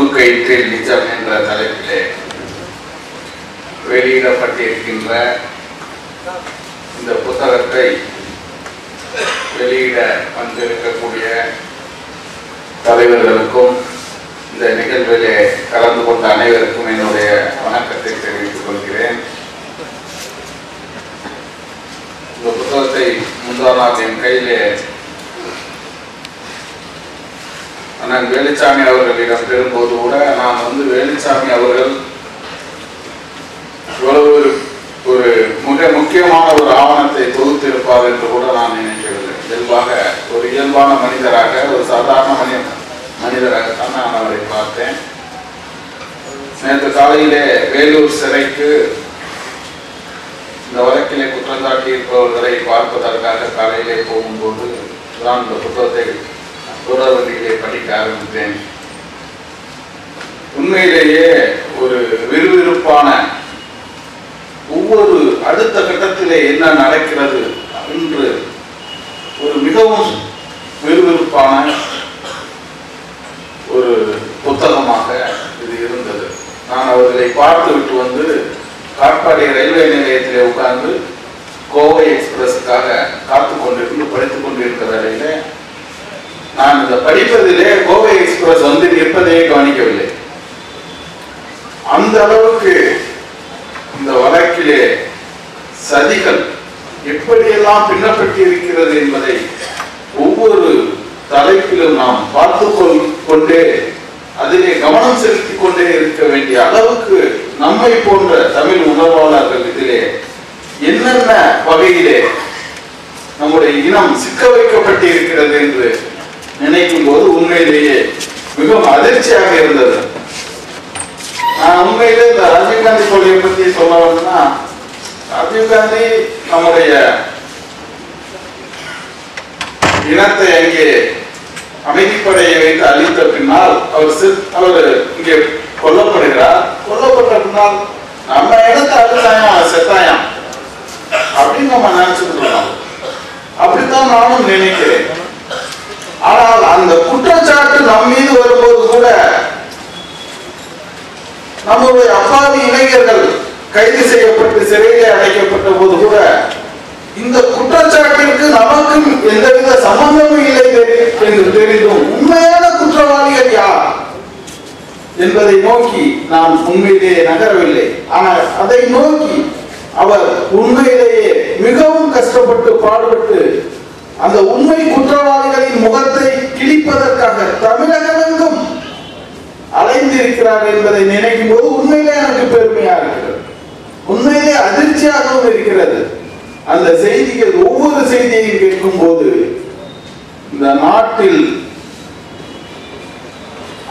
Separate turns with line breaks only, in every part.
தூக்கு கயிற்றில் நிஜம் என்ற தலைப்பிலே வெளியிடப்பட்டிருக்கின்ற இந்த புத்தகத்தை வெளியிட வந்திருக்கக்கூடிய தலைவர்களுக்கும் இந்த நிகழ்விலே கலந்து கொண்ட அனைவருக்கும் என்னுடைய வணக்கத்தை தெரிவித்துக் கொள்கிறேன் இந்த புத்தகத்தை முந்தா நாள் என் கையிலே அண்ணன் வேலுச்சாமி அவர்களிடம் பெறும்போது கூட நான் வந்து வேலுச்சாமி அவர்கள் இவ்வளவு ஒரு ஒரு மிக முக்கியமான ஒரு ஆவணத்தை தொகுத்திருப்பார் என்று கூட நான் நினைக்கவில்லை இயல்பாக சாதாரண மனிதராக ஒரு சாதாரண மனித மனிதராகத்தான் நான் அவரை பார்த்தேன். நேற்று காலையிலே வேலூர் சிறைக்கு இந்த வழக்கிலே குற்றம் சாட்டியிருப்பவர்களை பார்ப்பதற்காக காலையிலே போகும்போது நான் இந்த புத்தகத்தை தொடர்வண்டியிலே படிக்க ஆரம்பித்தேன். உண்மையிலேயே ஒரு விறுவிறுப்பான ஒவ்வொரு அடுத்த கட்டத்திலே என்ன நடக்கிறது என்று ஒரு மிகவும் விறுவிறுப்பான ஒரு புத்தகமாக இது இருந்தது. நான் அவர்களை பார்த்து விட்டு வந்து காட்பாடி ரயில்வே நிலையத்திலே உட்கார்ந்து கோவை எக்ஸ்பிரஸுக்காக காத்து கொண்டிருந்து படித்துக் கொண்டிருந்த வேலையில நான் இந்த படிப்பதிலே கோவை எக்ஸ்பிரஸ் வந்து நிற்பதையே கவனிக்கவில்லை. அந்த அளவுக்கு இந்த வழக்கிலே சதிகள் எப்படியெல்லாம் பின்னப்பட்டிருக்கிறது என்பதை ஒவ்வொரு தலைப்பிலும் நாம் பார்த்து கொள்- கொண்டே அதிலே கவனம் செலுத்திக் கொண்டே இருக்க வேண்டிய அளவுக்கு நம்மை போன்ற தமிழ் உணர்வாளர்கள் இதிலே என்னென்ன வகையிலே நம்முடைய இனம் சிக்க வைக்கப்பட்டிருக்கிறது என்று நினைக்கும் போது உண்மையிலேயே மிகவும் அதிர்ச்சியாக இருந்தது. நான் உண்மையிலே இந்த ராஜீவ்காந்தி கொள்கையை பத்தி சொல்ல வேணும்னா ராஜீவ்காந்தி நம்முடைய இனத்தை அங்கே அமைதிப்படையை வைத்து அழித்த பின்னால் அவர் அவர் இங்கே கொல்லப்படுகிறார். கொல்லப்பட்ட பின்னால் நம்ம இடத்தை அழுத்தாயம் செத்தாயம் அப்படின்னு நம்ம நினைச்சுட்டு இருக்கோம். அப்படித்தான் நானும் நினைக்கிறேன். ஆனால் அந்த குற்றச்சாட்டு நம் மீது வரும்போது கூட நம்முடைய அப்பாவி இளைஞர்கள் கைது செய்யப்பட்டு சிறையிலே அடைக்கப்பட்ட போது கூட இந்த குற்றச்சாட்டிற்கு நமக்கும் எந்தவித சம்பந்தமும் இல்லை தெரி- என்று தெரிந்தும் உண்மையான குற்றவாளிகள் யார் என்பதை நோக்கி நாம் உண்மையிலேயே நகரவில்லை. ஆனால் அதை நோக்கி அவர் உண்மையிலேயே மிகவும் கஷ்டப்பட்டு பாடுபட்டு அந்த உண்மை குற்றவாளிகளின் முகத்தை கிழிப்பதற்காக தமிழகமெங்கும் அலைந்திருக்கிறார் என்பதை நினைக்கும் போது உண்மையிலே எனக்கு பெருமையா இருக்கிறது உண்மையிலே அதிர்ச்சியாகவும் இருக்கிறது அந்த செய்திகள் ஒவ்வொரு செய்தியையும் கேட்கும் போது இந்த நாட்டில்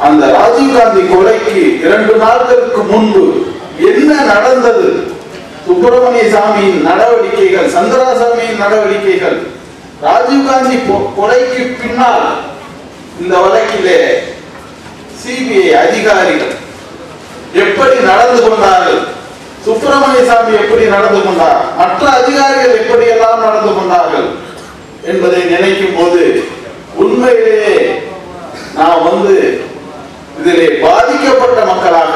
அந்த ராஜீவ்காந்தி கொலைக்கு இரண்டு நாட்களுக்கு முன்பு என்ன நடந்தது? சுப்பிரமணிய சாமியின் நடவடிக்கைகள் சந்திராசாமியின் நடவடிக்கைகள் ராஜீவ்காந்தி கொ- கொலைக்கு பின்னால் இந்த வழக்கிலே சிபிஐ அதிகாரிகள் எப்படி நடந்து கொண்டார்கள்? சுப்பிரமணிய சாமி எப்படி நடந்து கொண்டார்? மற்ற அதிகாரிகள் எப்படி எல்லாம் நடந்து கொண்டார்கள் என்பதை நினைக்கும் போது உண்மையிலேயே நான் வந்து இதிலே பாதிக்கப்பட்ட மக்களாக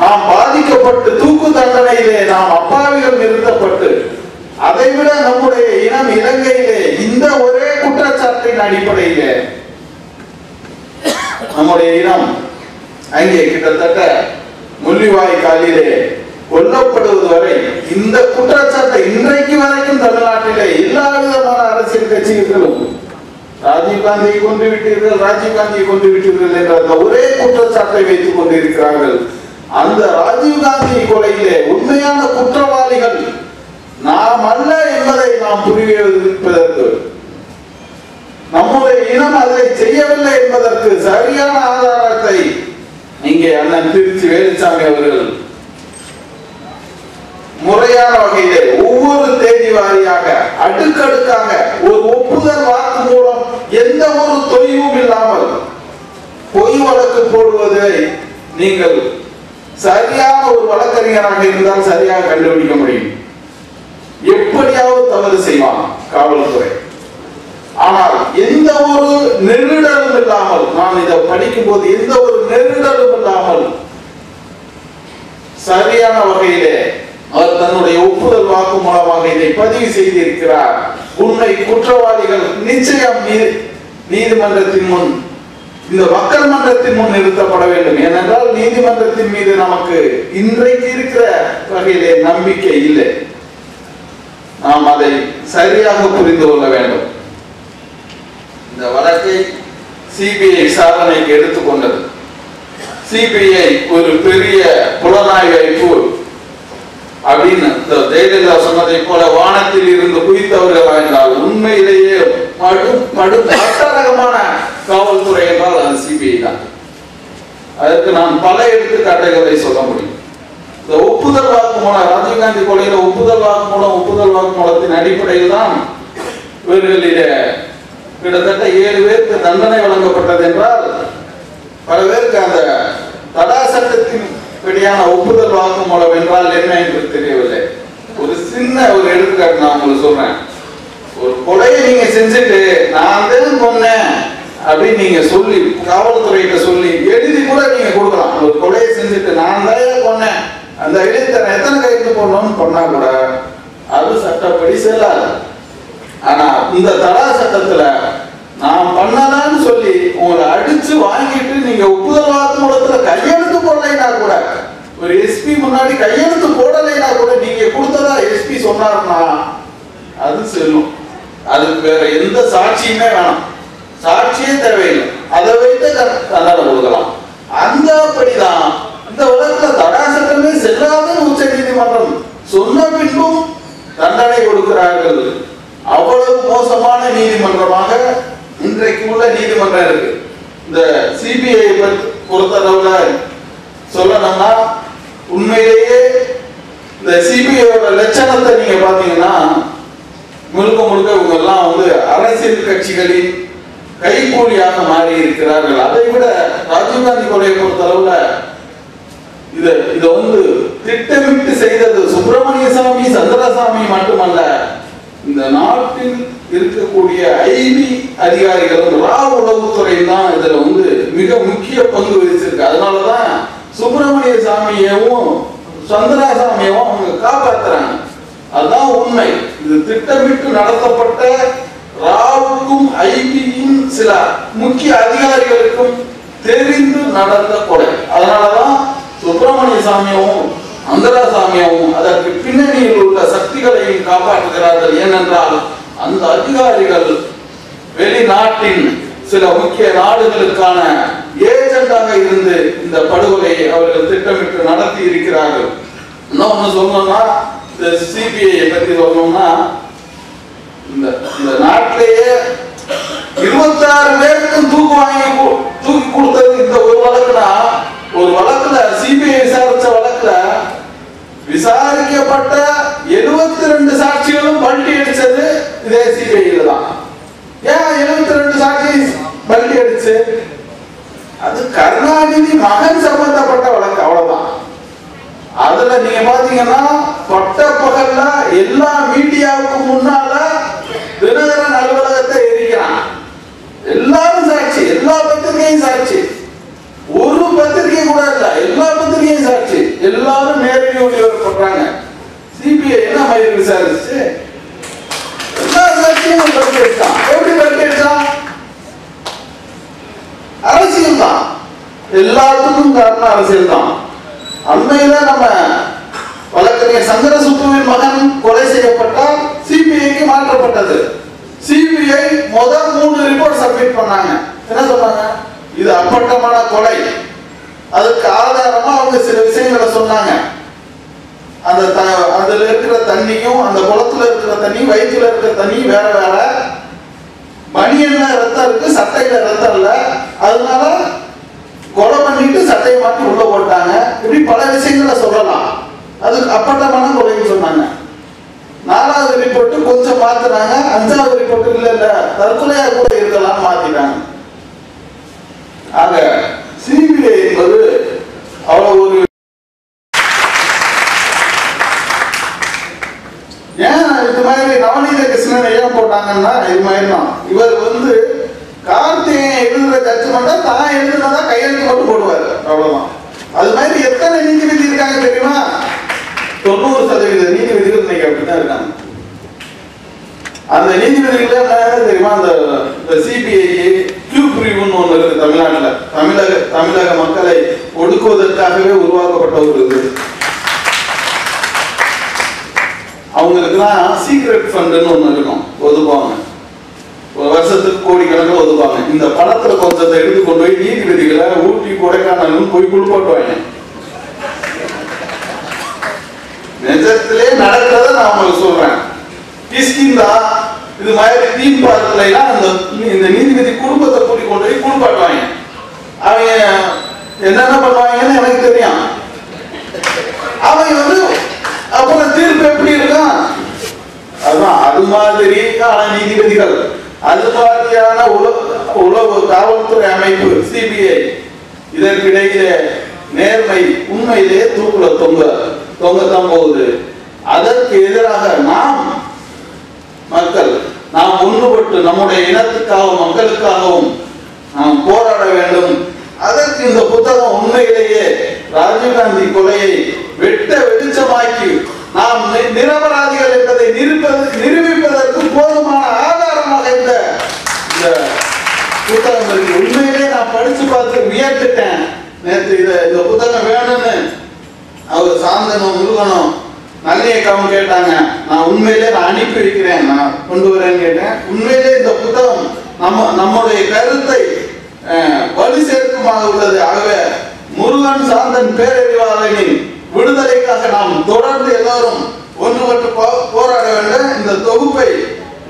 நாம் பாதிக்கப்பட்டு தூக்கு தண்டனையிலே நாம் அப்பாவிகள் நிறுத்தப்பட்டு அதைவிட நம்முடைய இனம் இலங்கையிலே இந்த ஒரே குற்றச்சாட்டின் அடிப்படையிலே நம்முடைய இனம் அங்கே கிட்டத்தட்ட முள்ளிவாய் காலிலே கொல்லப்படுவது வரை இந்த குற்றச்சாட்டை இன்றைக்கு வரைக்கும் தமிழ்நாட்டிலே எல்லா விதமான அரசியல் கட்சிகளும் ராஜீவ்காந்தியை கொண்டு விட்டீர்கள் ராஜீவ்காந்தியை கொண்டு விட்டீர்கள் என்ற அந்த ஒரே குற்றச்சாட்டை வைத்துக் கொண்டிருக்கிறார்கள். அந்த ராஜீவ்காந்தி கொலையிலே உண்மையான குற்றவாளிகள் நாம் அல்ல என்பதை நாம் புரிவதற்கு நம்முடைய இனம் அதை செய்யவில்லை என்பதற்கு சரியான ஆதாரத்தை இங்கே அண்ணன் திருச்சி வேலுசாமி அவர்கள் முறையான வகையிலே ஒவ்வொரு தேதி வாரியாக அடுக்கடுக்காக ஒரு ஒப்புதல் வாக்கு மூலம் எந்த ஒரு தொய்வும் இல்லாமல் பொய் வழக்கு போடுவதை நீங்கள் சரியான ஒரு வழக்கறிஞராக இருந்தால் சரியாக கண்டுபிடிக்க முடியும். எப்படியாவது தவறு செய்வான் காவல்துறை. ஆனால் எந்த ஒரு நெருடலும் இல்லாமல் நான் இதை படிக்கும் போது எந்த ஒரு நெருடலும் இல்லாமல் சரியான வகையிலே அவர் தன்னுடைய ஒப்புதல் வாக்கு மூலமாக இதை பதிவு செய்திருக்கிறார். உண்மை குற்றவாளிகள் நிச்சயம் நீதிமன்றத்தின் முன் இந்த மக்கள் மன்றத்தின் முன் நிறுத்தப்பட வேண்டும். ஏனென்றால் நீதிமன்றத்தின் மீது நமக்கு இன்றைக்கு இருக்கிற வகையிலே நம்பிக்கை இல்லை. நாம் அதை சரியாக புரிந்து கொள்ள வேண்டும். இந்த வழக்கை சிபிஐ விசாரணைக்கு எடுத்துக்கொண்டது சிபிஐ ஒரு பெரிய புலனாய்வு அப்படின்னு ஜெயலலிதா சொன்னதை போல வானத்தில் இருந்து குதித்தவர்கள் என்றால் உண்மையிலேயே மடு மடு மட்டரகமான காவல்துறை என்றால் அது சிபிஐ தான். அதற்கு நான் பல எடுத்துக்காட்டுகளை சொல்ல முடியும். இந்த ஒப்புதல் வாக்குமூலம் ராஜீவ்காந்தி கொலையில ஒப்புதல் வாக்குமூலம் ஒப்புதல் வாக்குமூலத்தின் அடிப்படையில் தான் இவர்களிலே கிட்டத்தட்ட ஏழு பேருக்கு தண்டனை வழங்கப்பட்டது என்றால் பல பேருக்கு அந்த தடா சட்டத்தின் இப்படியான ஒப்புதல் வாக்குமூலம் என்றால் என்ன என்று தெரியவில்லை. ஒரு சின்ன ஒரு எடுத்துக்காட்டு நான் உங்களுக்கு சொல்றேன். ஒரு கொலையை நீங்க செஞ்சுட்டு நான் தான் கொன்னேன் அப்படின்னு நீங்க சொல்லி காவல்துறையிட்ட சொல்லி எழுதி கூட நீங்க கொடுக்கலாம். ஒரு கொலையை செஞ்சுட்டு நான் தான் கொன்னேன் அந்த எழுத்தனை எத்தனை கைது போடணும்னு பண்ணா கூட அது சட்டப்படி செல்லாது. ஆனா இந்த தடா சட்டத்துல நான் பண்ணலான்னு சொல்லி உங்களை அடிச்சு வாங்கிட்டு நீங்க ஒப்புதல் வாக்குமூலத்துல மூலத்துல போடலைன்னா கூட. ஒரு எஸ்பி முன்னாடி கையெழுத்து போடலைன்னா கூட நீங்க கொடுத்ததா எஸ்பி சொன்னார்னா அது செல்லும். அதுக்கு வேற எந்த சாட்சியுமே வேணாம். சாட்சியே தேவையில்லை. அதை வைத்து த- தண்டனை கொடுக்கலாம் அந்த படிதான் இந்த உலகத்துல தடா சட்டமே செல்லாதுன்னு உச்ச நீதிமன்றம் சொன்ன பின்பும் தண்டனை கொடுக்கிறார்கள். அவ்வளவு மோசமான நீதிமன்றமாக இன்றைக்கு உள்ள நீதிமன்றம் இருக்கு. இந்த சிபிஐ பொறுத்தளவுல சொல்லணும்னா உண்மையிலேயே இந்த சிபிஐயோட லட்சணத்தை நீங்க பாத்தீங்கன்னா முழுக்க முழுக்க இவங்க எல்லாம் வந்து அரசியல் கட்சிகளின் கைகூலியாக மாறி இருக்கிறார்கள். அதை விட ராஜீவ்காந்தி கொலையை பொறுத்தளவுல இதை இதை வந்து திட்டமிட்டு செய்தது சுப்பிரமணிய சாமி சந்திரசாமி மட்டுமல்ல இந்த நாட்டில் இருக்கக்கூடிய ஐபி அதிகாரிகளும் ரா உளவுத்துறை தான் இதுல வந்து மிக முக்கிய பங்கு வகிச்சிருக்கு. அதனாலதான் சுப்பிரமணிய சாமியவும் சந்திரசாமியவும் அவங்க காப்பாத்துறாங்க. அதுதான் உண்மை. இது திட்டமிட்டு நடத்தப்பட்ட ராவுக்கும் ஐபியின் சில முக்கிய அதிகாரிகளுக்கும் தெரிந்து நடந்த கொலை அதனாலதான் சுப்பிரமணிய சாமியவும் அந்தராசாமியவும் அதற்கு பின்னணியில் உள்ள சக்திகளையும் காப்பாற்றுகிறார்கள். ஏனென்றால் அந்த அதிகாரிகள் வெளிநாட்டின் சில முக்கிய நாடுகளுக்கான ஏஜென்டாக இருந்து இந்த படுகொலையை அவர்கள் திட்டமிட்டு நடத்தி இருக்கிறார்கள். இன்னொன்னு சொல்லணும்னா இந்த சிபிஐ பத்தி சொல்லணும்னா இந்த இந்த நாட்டிலேயே இருபத்தாறு பேருக்கும் தூக்கு வாங்கி தூக்கி கொடுத்தது இந்த ஒரு வழக்குனா ஒரு வழக்குல சிபிஐ விசாரிச்ச வழக்குல விசாரிக்கப்பட்ட 72 ரெண்டு சாட்சிகளும் பல்டி அடிச்சது இதே சிபிஐல தான். ஏன் 72 ரெண்டு சாட்சி பல்டி அடிச்சு? அது கருணாநிதி மகன் சம்பந்தப்பட்ட வழக்கு அவ்வளவுதான். அதுல நீங்க பாத்தீங்கன்னா பட்ட பகல்ல எல்லா மீடியாவுக்கும் முன்னால தினகரன் அலுவலகத்தை எரிக்கிறான். எல்லாரும் சாட்சி எல்லா பத்திரிகையும் சாட்சி. ஒரு பத்திரிகை கூட இல்ல எல்லா பத்திரிகையும் சாட்சி. எல்லாரும் நேரடி பண்றாங்க. சிபிஐ என்ன மாதிரி விசாரிச்சு? எல்லா சாட்சியும் பல்டி அடிச்சான் எப்படி பல்டி அடிச்சான் அரசியல் தான் எல்லாத்துக்கும் காரணம் அரசியல் தான் அண்மையில நம்ம வழக்கறிஞர் சங்கர சுப்புவின் மகன் கொலை செய்யப்பட்டால் சிபிஐக்கு மாற்றப்பட்டது. சிபிஐ முதல் மூணு ரிப்போர்ட் சப்மிட் பண்ணாங்க. என்ன சொன்னாங்க? இது அப்பட்டமான கொலை. அதுக்கு ஆதாரமா அவங்க சில விஷயங்களை சொன்னாங்க. அந்த த- அதுல இருக்கிற தண்ணியும் அந்த குளத்துல இருக்கிற தண்ணி வயிற்றுல இருக்கிற தண்ணி வேற வேற. பனியன்ல ரத்தம் இருக்கு சட்டையில ரத்தம் இல்லை. அதனால கொலை பண்ணிட்டு சட்டையை மாட்டி உள்ள போட்டாங்க. இப்படி பல விஷயங்களை சொல்லலாம். அது அப்பட்டமான கொலைன்னு சொன்னாங்க. நாலாவது ரிப்போர்ட் கொஞ்சம் மாத்துனாங்க. அஞ்சாவது ரிப்போர்ட் இல்ல இல்ல. தற்கொலையா கூட இருக்கலாம் மாத்தினாங்க ஆக சிபிஐ என்பது அவ்வளவு ஒரு ஏன் இது மாதிரி நவநீத கிருஷ்ணன் ஏன் போட்டாங்கன்னா இது மாதிரி தான் இவர் வந்து கார்த்திகேயன் எழுதுற ஜட்ஜ்மெண்ட்டை தான் எழுதுனதா கையெழுத்து மட்டும் போடுவார். அவ்வளவுதான். அது மாதிரி எத்தனை நீதிபதி இருக்காங்க தெரியுமா? தொண்ணூறு சதவீத நீதிபதிகள் இன்னைக்கு அப்படித்தான் இருக்காங்க. அந்த நீதிபதிகள் என்ன தெரியுமா? அந்த சிபிஐ கியூ பிரிவுன்னு ஒண்ணு இருக்கு தமிழ்நாட்டுல. தமிழக தமிழக மக்களை ஒடுக்குவதற்காகவே உருவாக்கப்பட்ட ஒரு இது அவங்களுக்குலாம் சீக்ரெட் ஃபண்டுன்னு ஒன்று இருக்கும். ஒதுக்குவாங்க ஒரு வருஷத்துக்கு கோடிக்கணக்கில் ஒதுக்குவாங்க இந்த பணத்துல கொஞ்சத்தை எடுத்து கொண்டு போய் நீதிபதிகளை ஊட்டி கொடைக்கானலும் போய் குளிப்பாட்டுவாங்க. நிஜத்திலே நடக்கிறத நான் உங்களுக்கு சொல்றேன். கிஸ்கிந்தா இது மாதிரி தீம் பார்க்கல எல்லாம் அந்த இந்த நீதிபதி குடும்பத்தை கூட்டி கொண்டு போய் குளிப்பாட்டுவாங்க. அவங்க என்னென்ன பண்ணுவாங்கன்னு எனக்கு தெரியும். அவங்க வந்து அப்புறம் தீர்ப்பு எப்படி இருக்கும்? அதான் அது மாதிரி நீதிபதிகள். அது மாதிரியான உலக உளவு காவல்துறை அமைப்பு சிபிஐ இதற்கிடையே நேர்மை உண்மையிலே தூக்குல தொங்க தொங்கத்தான் போகுது. அதற்கு எதிராக நாம் மக்கள் நாம் ஒன்றுபட்டு நம்முடைய இனத்துக்காகவும் மக்களுக்காகவும் நாம் போராட வேண்டும். அதற்கு இந்த புத்தகம் உண்மையிலேயே ராஜீவ்காந்தி கொலையை வெட்ட வெளிச்சமாக்கி நாம் நி- நிரபராதிகள் என்பதை நிரூபது நிரூபிப்பதற்கு போதுமான ஆதாரமாக இந்த இந்த புத்தகம் இருக்கு உண்மையிலேயே நான் படிச்சு பார்த்து வியந்துட்டேன் இது இத இந்த புத்தகம் வேணும்னு அவர் சாந்தனும் முருகனும் நல்லியக்காவும் கேட்டாங்க. நான் உண்மையிலே நான் அனுப்பி வைக்கிறேன் நான் கொண்டு வரேன்னு கேட்டேன். உண்மையிலே இந்த புத்தகம் நம்ம நம்முடைய கருத்தை அஹ், வலு சேர்க்குமாக உள்ளது. ஆகவே முருகன் சாந்தன் பேரறிவாளனின் விடுதலைக்காக நாம் தொடர்ந்து எல்லாரும் ஒன்றுபட்டு போ- போராட வேண்டும் இந்த தொகுப்பை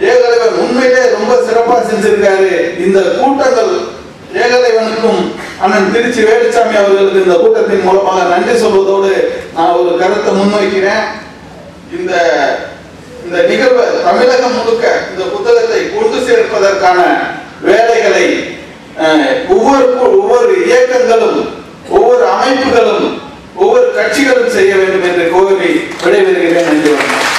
ஏகலைவன் உண்மையிலே ரொம்ப சிறப்பாக செஞ்சிருக்காரு. இந்த கூட்டங்கள் ஏகதேவனுக்கும் அண்ணன் திருச்சி வேலுச்சாமி அவர்களுக்கு இந்த கூட்டத்தின் மூலமாக நன்றி சொல்வதோடு நான் ஒரு கருத்தை முன்வைக்கிறேன். இந்த இந்த நிகழ்வு தமிழகம் முழுக்க இந்த புத்தகத்தை கொண்டு சேர்ப்பதற்கான வேலைகளை ஒவ்வொரு ஒவ்வொரு இயக்கங்களும் ஒவ்வொரு அமைப்புகளும் ஒவ்வொரு கட்சிகளும் செய்ய வேண்டும் என்று கோரி விடைபெறுகிறேன் நன்றி வணக்கம்.